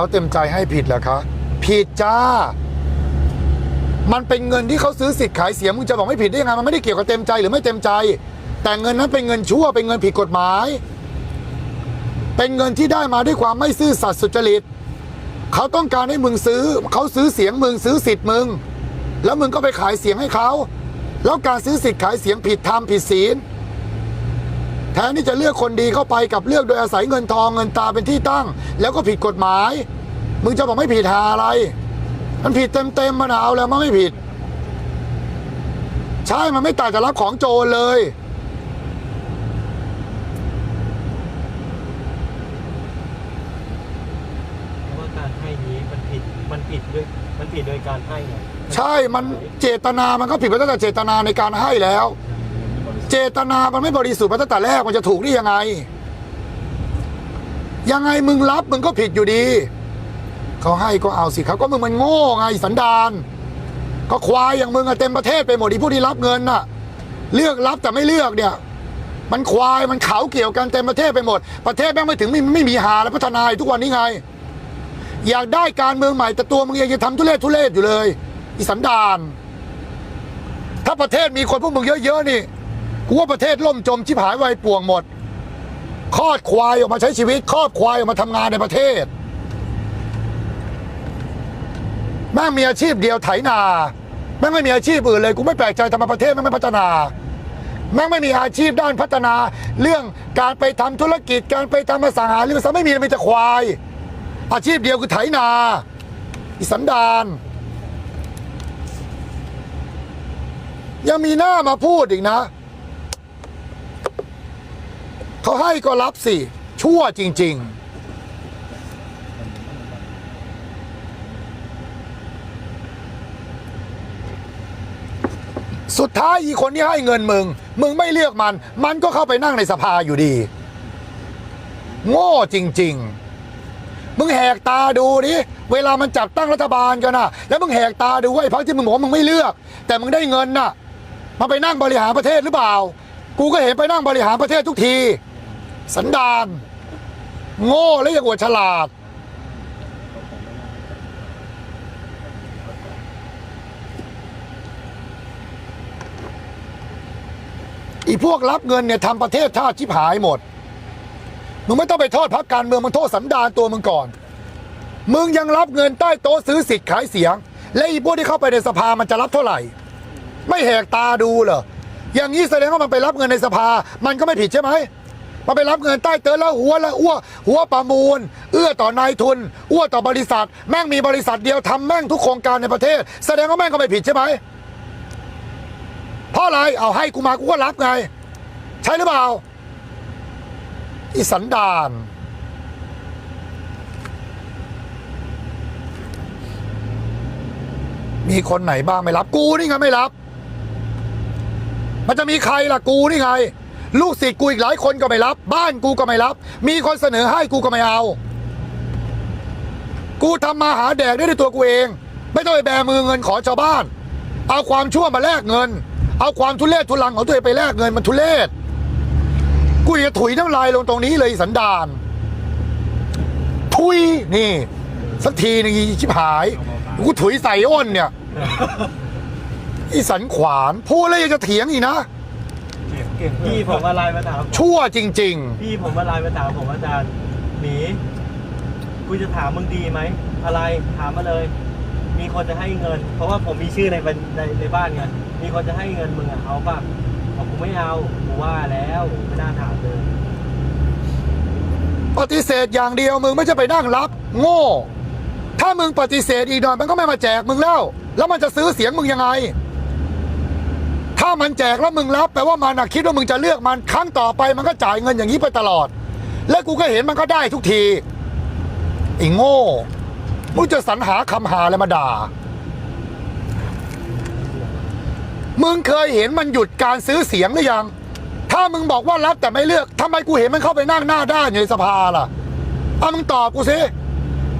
เขาเต็มใจให้ผิดเหรอคะผิดจ้า มันเป็นเงินที่เขาซื้อสิทธิ์ขายเสียงมึงจะบอกไม่ผิดได้ยังไงมันไม่ได้เกี่ยวกับเต็มใจหรือไม่เต็มใจ แต่เงินนั้นเป็นเงินชั่วเป็นเงินผิดกฎหมาย เป็นเงินที่ได้มาด้วยความไม่ซื่อสัตย์สุจริตเขาต้องการให้มึงซื้อ เขาซื้อเสียงมึงซื้อสิทธิ์มึง แล้วมึงก็ไปขายเสียงให้เขา แล้วการซื้อสิทธิ์ขายเสียงผิดธรรมผิดศีล ทนที่จะเลือกคนดีเข้าไปกับเลือกโดยอาศัยเงินทองเงินตาเป็นที่ตั้ง แล้วก็ผิดกฎหมาย มึงจะบอกไม่ผิดหาอะไร มันผิดเต็มๆมันเอาแล้วมันไม่ผิด ใช่มันไม่ต่างจากรับของโจรเลยเพราะว่าการให้นี้มันผิดมันผิดด้วยมันผิดโดยการให้ไงใช่มันเจตนามันก็ผิดไปตั้งแต่เจตนาในการให้แล้ว เจตนามันไม่บริสุทธิ์มาตั้งแต่แรกมันจะถูกได้ยังไง ยังไงมึงรับมึงก็ผิดอยู่ดี เขาให้ก็เอาสิครับก็มึงมันโง่ไงสันดานก็ควายอย่างมึงอะเต็มประเทศไปหมดที่ผู้ที่รับเงินน่ะ เลือกรับแต่ไม่เลือกเนี่ย มันควายมันเขาเกี่ยวกันเต็มประเทศไปหมด ประเทศแม่งไม่ถึงไม่ไม่มีหาและพัฒนายทุกวันนี้ไง อยากได้การเมืองใหม่แต่ตัวมึงยังจะทำทุเรศทุเรศอยู่เลยอีสันดาน ถ้าประเทศมีคนพวกมึงเยอะๆนี่ กูว่าประเทศล่มจมชิบหายวายป่วงหมดคลอดควายออกมาใช้ชีวิตคลอดควายออกมาทำงานในประเทศแม่งมีอาชีพเดียวไถนาแม่งไม่มีอาชีพอื่นเลยกูไม่แปลกใจทำไมประเทศแม่งไม่พัฒนาแม่งไม่มีอาชีพด้านพัฒนา เรื่องการไปทำธุรกิจการไปทำอสังหาริมทรัพย์ไม่มีเลยมีแต่ควาย อาชีพเดียวคือไถนาอิสันดานยังมีหน้ามาพูดอีกนะ เขาให้ก็รับสิ ชั่วจริง ๆสุดท้ายอีคนที่ให้เงินมึง มึงไม่เลือกมัน มันก็เข้าไปนั่งในสภาอยู่ดี โง่จริง ๆ มึงแหกตาดูดิเวลามันจัดตั้งรัฐบาลกันนะแล้วมึงแหกตาดูว่าไอ้พรรคที่มึงบอกว่ามึงไม่เลือก แต่มึงได้เงินน่ะมาไปนั่งบริหารประเทศหรือเปล่า กูก็เห็นไปนั่งบริหารประเทศทุกที สันดาน โง่และยังอวดฉลาด อีพวกรับเงินเนี่ยทำประเทศชาติชิบหายหมด มึงไม่ต้องไปโทษพรรคการเมืองมึงโทษสันดานตัวมึงก่อน มึงยังรับเงินใต้โต๊ะซื้อสิทธิ์ขายเสียง และอีพวกที่เข้าไปในสภามันจะรับเท่าไหร่ ไม่แหกตาดูเหรออย่างนี้แสดงว่ามันไปรับเงินในสภา มันก็ไม่ผิดใช่ไหม มันไปรับเงินใต้เต๊ะแล้วหัวละอ้วหัวประมูล เอื้อต่อนายทุน อ้วต่อบริษัท แม่งมีบริษัทเดียวทำแม่งทุกโครงการในประเทศ แสดงว่าแม่งก็ไม่ผิดใช่ไหมเพราะอะไรเอาให้กูมากูก็รับไง ใช่หรือเปล่าอีสันดานมีคนไหนบ้างไม่รับกูนี่ไงไม่รับ มันจะมีใครล่ะกูนี่ไง ลูกศิษย์กูอีกหลายคนก็ไม่รับ บ้านกูก็ไม่รับ มีคนเสนอให้กูก็ไม่เอา กูทำมาหาแดกได้ด้วยตัวกูเอง ไม่ต้องไปแบมือเงินขอชาวบ้าน เอาความชั่วมาแลกเงิน เอาความทุเรศทุลังของตัวเองไปแลกเงินมันทุเรศกูจะถุยน้ำลายลงตรงนี้เลยสันดานทุยนี่ สักทีนึงชิบหาย กูถุยใส่อ้นเนี่ยอีสันขวานพูดแล้วยังจะเถียงอีกนะ พี่ผมมาไลน์มาถามผมชั่วจริง พี่ผมมาไลน์มาถามผมอาจารย์หมีกูจะถามมึงดีไหมอะไรถามมาเลย มีคนจะให้เงิน เพราะว่าผมมีชื่อในบัญในในบ้านไงมีคนจะให้เงินมึงอะเอาป่ะบอกกูไม่เอากูว่าแล้วไม่น่าถามเลย ๆ ปฏิเสธอย่างเดียวมึงไม่ใช่ไปนั่งรับ โง่ ถ้ามึงปฏิเสธอีกหน่อยมันก็ไม่มาแจกมึงแล้ว แล้วมันจะซื้อเสียงมึงยังไงถ้ามันแจกแล้วมึงรับแปลว่ามันนะคิดว่ามึงจะเลือกมันครั้งต่อไปมันก็จ่ายเงินอย่างนี้ไปตลอด และกูก็เห็นมันก็ได้ทุกทีไอ้โง่มึงจะสรรหาคำหาอะไรมาด่า มึงเคยเห็นมันหยุดการซื้อเสียงหรือยัง ถ้ามึงบอกว่ารับแต่ไม่เลือกทำไมกูเห็นมันเข้าไปนั่งหน้าด้านอยู่ในสภาล่ะเอามึงตอบกูสิ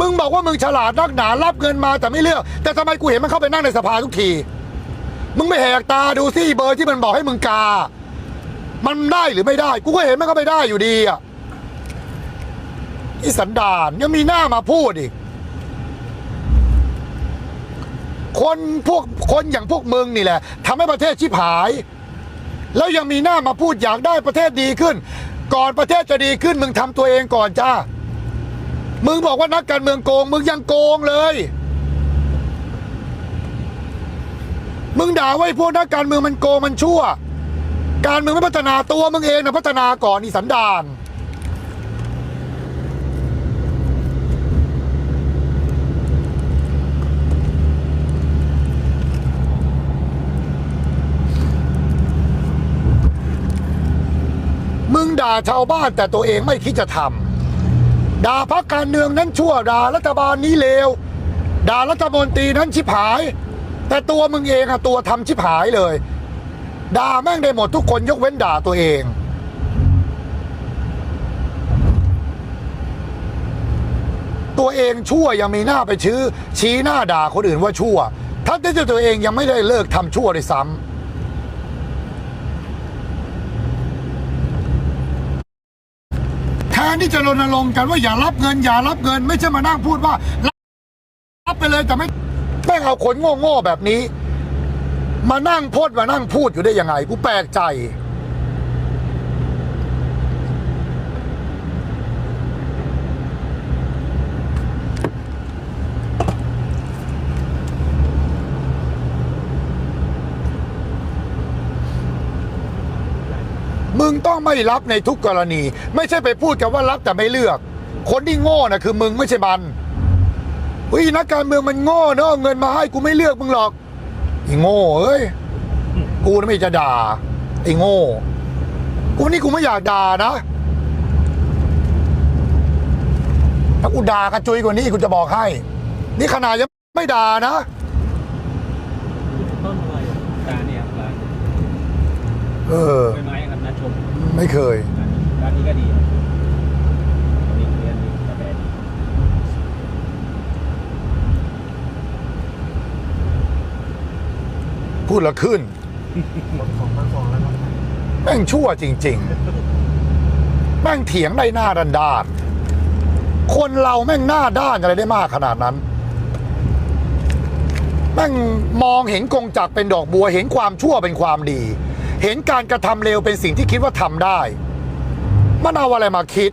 มึงบอกว่ามึงฉลาดนักหนารับเงินมาแต่ไม่เลือก แต่ทำไมกูเห็นมันเข้าไปนั่งในสภาทุกที มึงไม่แหกตาดูสิเบอร์ที่มันบอกให้มึงกา มันได้หรือไม่ได้ กูก็เห็นมันก็ไม่ได้อยู่ดีอะอีสันดานยังมีหน้ามาพูดอีก คนพวกคนอย่างพวกมึงนี่แหละทำให้ประเทศชิบหาย แล้วยังมีหน้ามาพูดอยากได้ประเทศดีขึ้น ก่อนประเทศจะดีขึ้นมึงทำตัวเองก่อนจ้า มึงบอกว่านักการเมืองโกง มึงยังโกงเลย มึงด่าไอ้พวกนักการเมืองมันโกงมันชั่ว การเมืองไม่พัฒนาตัวมึงเองนะพัฒนาก่อนนี่สันดานมึงด่าชาวบ้านแต่ตัวเองไม่คิดจะทำด่าพรรคการเมืองนั้นชั่วด่ารัฐบาลนี้เลวด่ารัฐมนตรีนั้นชิบหาย แต่ตัวมึงเองอะตัวทำชิบหายเลยด่าแม่งได้หมดทุกคนยกเว้นด่าตัวเอง ตัวเองชั่วยังมีหน้าไปชื้อ ชี้หน้าด่าคนอื่นว่าชั่วทั้งที่ตัวเองยังไม่ได้เลิกทำชั่วเลยซ้ำแทนที่จะรณรงค์กันว่าอย่ารับเงิน อย่ารับเงิน ไม่ใช่มานั่งพูดว่า รับไปเลยแต่ไม่ แม่งเอาคนโง่ๆแบบนี้ มานั่งโพดมานั่งพูดอยู่ได้ยังไง กูแปลกใจ มึงต้องไม่รับในทุกกรณี ไม่ใช่ไปพูดกันว่ารับแต่ไม่เลือก คนที่โง่นะคือมึงไม่ใช่มัน เฮ้ยนักการเมืองมันโง่เนอะเอาเงินมาให้กูไม่เลือกมึงหรอกไอ้โง่เอ้ยกูน่ะไม่จะด่าไอ้โง่กูนี่กูไม่อยากด่านะถ้ากูด่ากระจุยกว่านี้กูจะบอกให้ นี่ขนาดยังไม่ด่านะต้นอะไรอะตาเนี่ยร้านเออใบไม้ครับนัดชมไม่เคยร้านนี้ก็ดีนี่เรียนกาแฟดี พูดและขึ้นหมดของทั้งสองแล้วครับแม่งชั่วจริง ๆ แม่งเถียงได้หน้าดันดานคนเราแม่งหน้าด้านอะไรได้มากขนาดนั้น แม่งมองเห็นกงจักรเป็นดอกบัว เห็นความชั่วเป็นความดี เห็นการกระทำเลวเป็นสิ่งที่คิดว่าทำได้ มันเอาอะไรมาคิด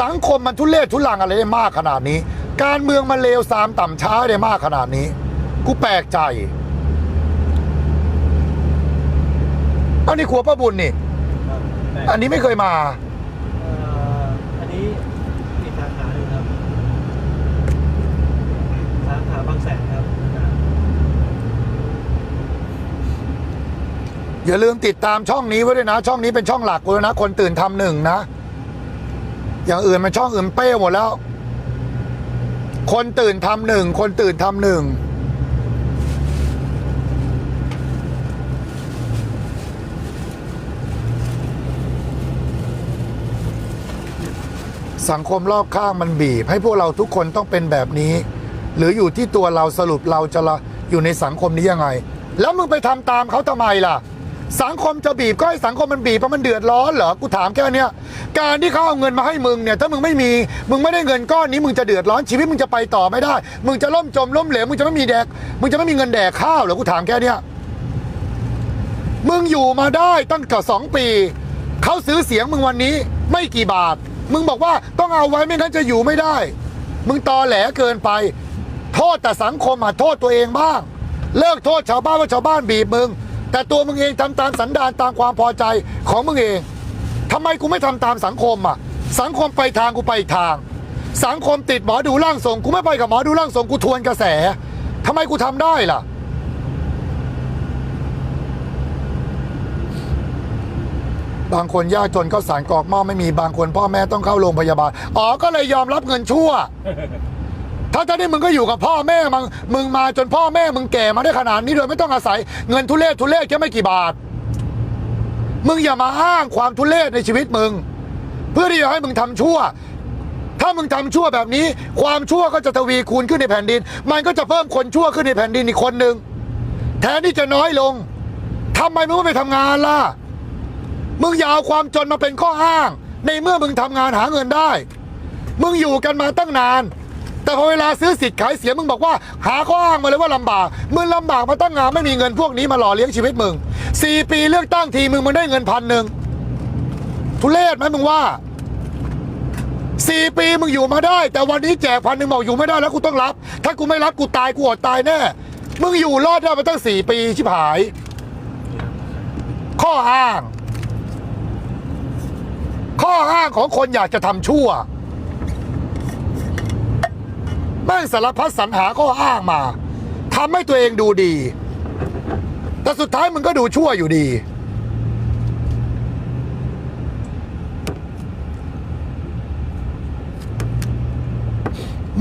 สังคมมันทุเลศทุลังอะไรได้มากขนาดนี้ การเมืองมันเลวซามต่ำช้าได้มากขนาดนี้ กูแปลกใจเอานี่ครัวป้าบุญนี่ครับอันนี้ไม่เคยมาเอ่ออันนี้อีกสาขาหนึ่งครับ สาขาบางแสนครับ อย่าลืมติดตามช่องนี้ไว้ด้วยนะ ช่องนี้เป็นช่องหลักกูแล้วนะ คนตื่นทำหนึ่งนะ อย่างอื่นมันช่องอื่นเป้หมดแล้ว คนตื่นทำหนึ่ง คนตื่นทำหนึ่ง สังคมรอบข้างมันบีบ ให้พวกเราทุกคนต้องเป็นแบบนี้ หรืออยู่ที่ตัวเราสรุปเราจะละอยู่ในสังคมนี้ยังไง แล้วมึงไปทำตามเขาทำไมล่ะ สังคมจะบีบก็ให้สังคมมันบีบเพราะมันเดือดร้อนเหรอกูถามแค่เนี้ยการที่เขาเอาเงินมาให้มึงเนี่ยถ้ามึงไม่มีมึงไม่ได้เงินก้อนนี้มึงจะเดือดร้อนชีวิตมึงจะไปต่อไม่ได้ มึงจะล่มจมล้มเหลวมึงจะไม่มีแดกมึงจะไม่มีเงินแดกข้าวเหรอกูถามแค่เนี้ยมึงอยู่มาได้ตั้งแต่สองปีเขาซื้อเสียงมึงวันนี้ไม่กี่บาท มึงบอกว่าต้องเอาไว้ไม่งั้นจะอยู่ไม่ได้ มึงตอแหลเกินไป โทษแต่สังคมอะโทษตัวเองบ้าง เลิกโทษชาวบ้านว่าชาวบ้านบีบมึง แต่ตัวมึงเองทำตามสันดานตามความพอใจของมึงเองทำไมกูไม่ทำตามสังคมอะ สังคมไปทางกูไปอีกทาง สังคมติดหมอดูร่างทรงกูไม่ไปกับหมอดูร่างทรงกูทวนกระแสทำไมกูทำได้ล่ะ บางคนยากจนก็สารกรอกหม้อไม่มีบางคนพ่อแม่ต้องเข้าโรงพยาบาลอ๋อก็เลยยอมรับเงินชั่ว ถ้าตอนนี้มึงก็อยู่กับพ่อแม่มึงมึงมาจนพ่อแม่มึงแก่มาได้ขนาดนี้โดยไม่ต้องอาศัยเงินทุเลศทุเลศแค่ไม่กี่บาท มึงอย่ามาอ้างความทุเลศในชีวิตมึง เพื่อที่จะให้มึงทำชั่ว ถ้ามึงทำชั่วแบบนี้ ความชั่วก็จะทวีคูณขึ้นในแผ่นดิน มันก็จะเพิ่มคนชั่วขึ้นในแผ่นดินอีกคนหนึ่งแทนที่จะน้อยลงทำไมมึงไม่ไปทำงานล่ะ มึงอย่าเอาความจนมาเป็นข้ออ้าง ในเมื่อมึงทำงานหาเงินได้ มึงอยู่กันมาตั้งนาน แต่พอเวลาซื้อสิทธิ์ขายเสียมึงบอกว่า หาข้ออ้างมาเลยว่าลำบาก มึงลำบากมาตั้งงานไม่มีเงินพวกนี้มาหล่อเลี้ยงชีวิตมึงสี่ปีเลือกตั้งทีมึงมึงได้เงินพันหนึ่งทุเรศไหมมึงว่าสี่ปีมึงอยู่มาได้ แต่วันนี้แจกพันหนึ่งบอกอยู่ไม่ได้แล้วกูต้องรับ ถ้ากูไม่รับกูตายกูอดตายแน่มึงอยู่รอดได้มาตั้งสี่ปีชิบหาย ข้ออ้าง ข้ออ้างของคนอยากจะทำชั่วแม่งสารพัดสรรหาข้ออ้างมาทำให้ตัวเองดูดี แต่สุดท้ายมึงก็ดูชั่วอยู่ดี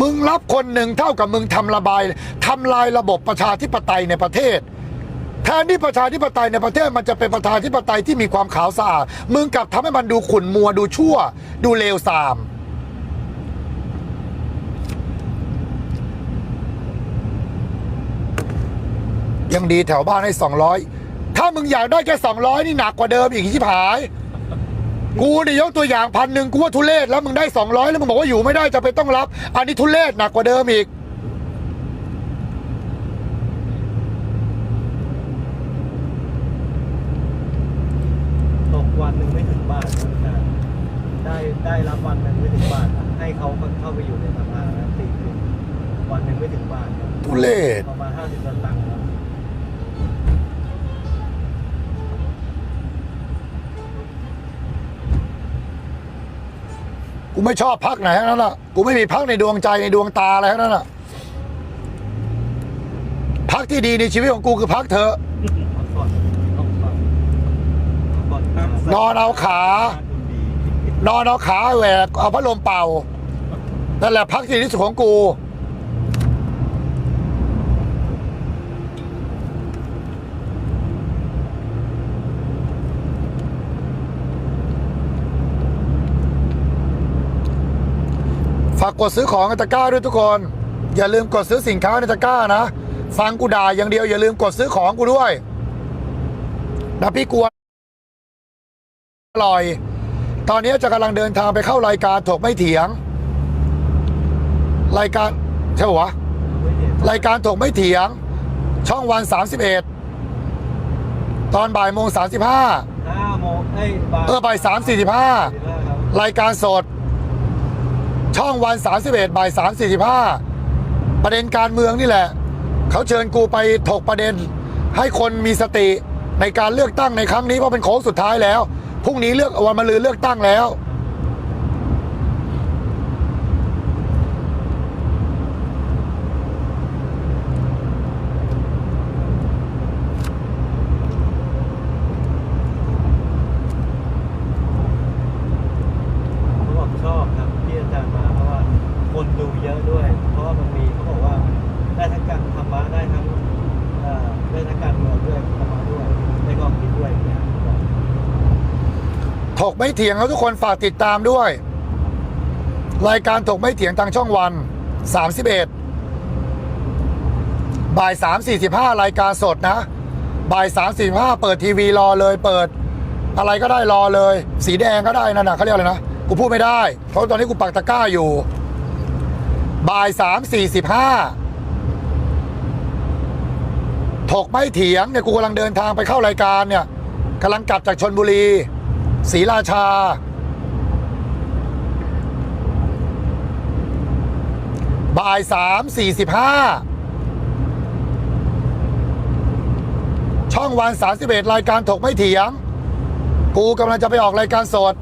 มึงรับคนหนึ่งเท่ากับมึงทำระบายทำลายระบบประชาธิปไตยในประเทศ นที่ประชาธิปไตยในประเทศมันจะเป็นประชาธิปไตยที่มีความขาวสะอาดมึงกลับทำให้มันดูขุ่นมัวดูชั่ว ดูเลวทรามยังดีแถวบ้านให้สองร้อยถ้ามึงอยากได้แค่สองร้อยนี่หนักกว่าเดิมอีกที่ผาย กูเนี่ยยกตัวอย่างพันหนึ่งกูว่าทุเลศแล้วมึงได้สองร้อยแล้วมึงบอกว่าอยู่ไม่ได้จะไปต้องรับ อันนี้ทุเลศหนักกว่าเดิมอีก ตกวันหนึ่งไม่ถึงบาทนะได้ได้รับวันหนึ่งไม่ถึงบาทอะให้เขาเข้าไปอยู่ในสภานะสี่ปีวันหนึ่ง ไม่ถึงบาทครับทุเลศประมาณห้าสิบสตางค์ครับกูไม่ชอบพักไหนทั้งนั้นอะกูไม่มีพักในดวงใจในดวงตาอะไรทั้งนั้นอะพักที่ดีในชีวิตของกูคือพักเธอะ พักผ่อนต้องผ่อนพักผ่อนนอนเอาขา นอนเอาขาแหวกเอาพัดลมเป่านั่นแหละพักที่ดีที่สุดของกู กกดซื้อของในตะกร้าด้วยทุกคน อย่าลืมกดซื้อสินค้าในตะกร้านะ ฟังกูด่าอย่างเดียวอย่าลืมกดซื้อของกูด้วยนะพี่กลัวอร่อย ตอนนี้จะกำลังเดินทางไปเข้ารายการถกไม่เถียง รายการใช่ปะวะไม่เห็นรายการถกไม่เถียง ช่องวัน 31 ตอนบ่ายโมง35ห้าโมงเอ้ยบ่ายเออบ่าย3 45สี่ห้าครับรายการสด ช่องวัน 31บ่าย3 45 ประเด็นการเมืองนี่แหละ เขาเชิญกูไปถกประเด็น ให้คนมีสติในการเลือกตั้งในครั้งนี้เพราะเป็นโค้งสุดท้ายแล้วพรุ่งนี้เลือกวันมะรืนเลือกตั้งแล้ว เขาบอกชอบครับที่อาจารย์มาเพราะว่าคนดูเยอะด้วย เพราะว่ามันมีเขาบอกว่าได้ทั้งการธรรมะได้ทั้งเอ่อได้ทั้งการเมืองด้วยธรรมะด้วยได้ความคิดด้วยอย่างเงี้ยบอก ถกไม่เถียงแล้วทุกคนฝากติดตามด้วย รายการถกไม่เถียงทางช่องวัน 31 บ่าย 3 45 รายการสดนะ บ่าย 3 45 เปิดทีวีรอเลยเปิด อะไรก็ได้รอเลย สีแดงก็ได้นั่นนะเขาเรียกอะไรนะ กูพูดไม่ได้ เพราะตอนนี้กูปักตะกร้าอยู่ บ่าย 3 45 ถกไม่เถียงเนี่ยกูกำลังเดินทางไปเข้ารายการเนี่ยกำลังกลับจากชนบุรี ศรีราชา บ่ายสามสี่สิบห้าช่องวันสามสิบเอ็ดรายการถกไม่เถียง กูกำลังจะไปออกรายการสด